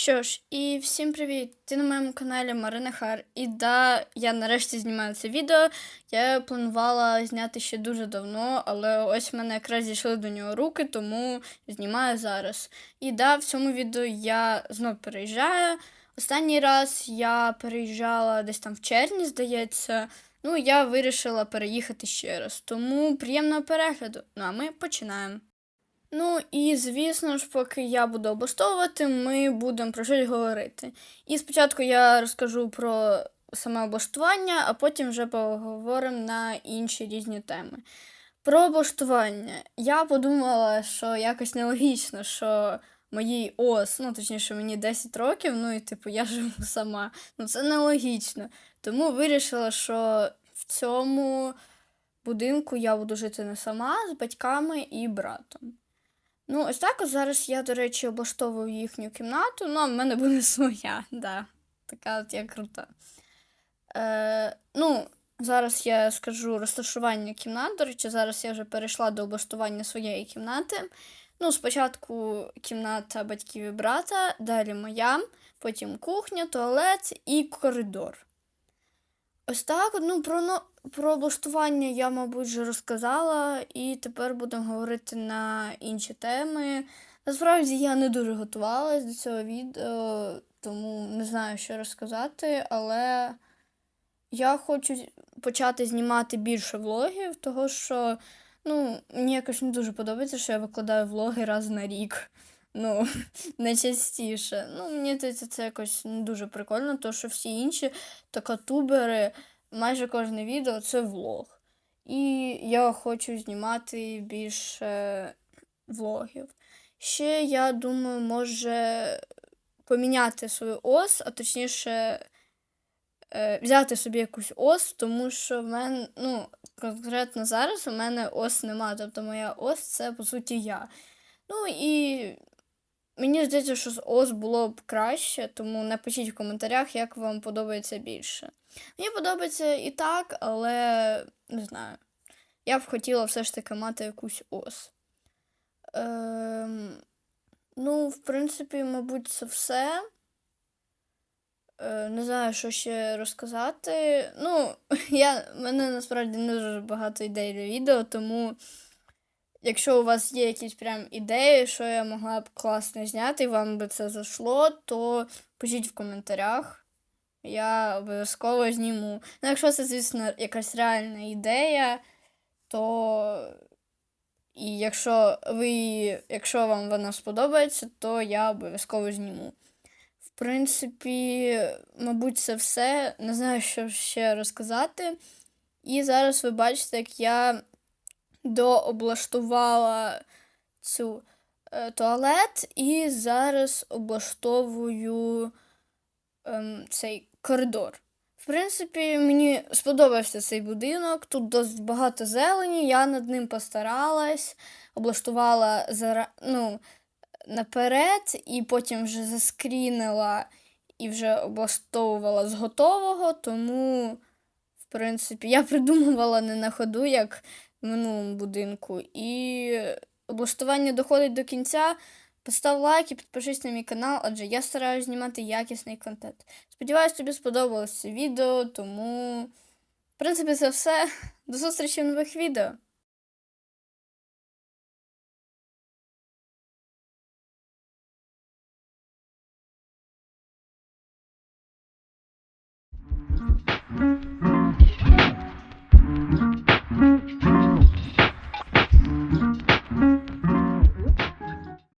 що ж, і всім привіт! Ти на моєму каналі Марина Хар. І да, я нарешті знімаю це відео. Я планувала зняти ще дуже давно, але ось в мене якраз зійшли до нього руки, тому знімаю зараз. І да, в цьому відео я знов переїжджаю. Останній раз я переїжджала десь там в червні, здається. Ну, я вирішила переїхати ще раз. Тому приємного перегляду. Ну а ми починаємо. Ну і звісно ж, поки я буду облаштовувати, ми будемо про щось говорити. І спочатку я розкажу про саме облаштування, а потім вже поговоримо на інші різні теми. Про облаштування. Я подумала, що якось нелогічно, що моїй ос, ну точніше, мені 10 років, ну і типу я живу сама. Ну це нелогічно. Тому вирішила, що в цьому будинку я буду жити не сама з батьками і братом. Ну, ось так ось зараз я, до речі, облаштовую їхню кімнату, ну, а в мене буде своя, да. Така от я крута. Е, Ну, зараз я скажу розташування кімнат. До речі, зараз я вже перейшла до облаштування своєї кімнати. Ну, спочатку кімната батьків і брата, далі моя, потім кухня, туалет і коридор. Ось так, ну, про, про облаштування я, мабуть, вже розказала, і тепер будемо говорити на інші теми. Насправді я не дуже готувалась до цього відео, тому не знаю, що розказати, але я хочу почати знімати більше влогів, того що ну, мені якось не дуже подобається, що я викладаю влоги раз на рік. Ну, найчастіше. Ну, мені здається, це якось не дуже прикольно, тому що всі інші такатубери майже кожне відео це влог. І я хочу знімати більше влогів. Ще, я думаю, може поміняти свою ос, а точніше е, взяти собі якусь ос, тому що в мене, ну, конкретно зараз у мене ос немає. Тобто моя ос це по суті я. Ну і мені здається, що з ос було б краще, тому напишіть в коментарях, як вам подобається більше. Мені подобається і так, але не знаю. Я б хотіла все ж таки мати якусь ос. Ем, Ну, в принципі, мабуть, це все. Е, Не знаю, що ще розказати. Ну, я, мене насправді не дуже багато ідей для відео, тому якщо у вас є якісь прям ідеї, що я могла б класно зняти, і вам би це зайшло, то пишіть в коментарях. Я обов'язково зніму. Ну, якщо це, звісно, якась реальна ідея, то і якщо ви, якщо вам вона сподобається, то я обов'язково зніму. В принципі, мабуть, це все. Не знаю, що ще розказати. І зараз ви бачите, як я дооблаштувала цю е, туалет, і зараз облаштовую ем, цей коридор. В принципі, мені сподобався цей будинок. Тут досить багато зелені, я над ним постаралась, облаштувала ну, наперед, і потім вже заскрінила і вже облаштовувала з готового, тому, в принципі, я придумувала не на ходу, як минулому будинку. І облаштування доходить до кінця. Постав лайк і підпишись на мій канал, адже я стараюся знімати якісний контент. Сподіваюсь, тобі сподобалось це відео, тому, в принципі, це все. До зустрічі в нових відео.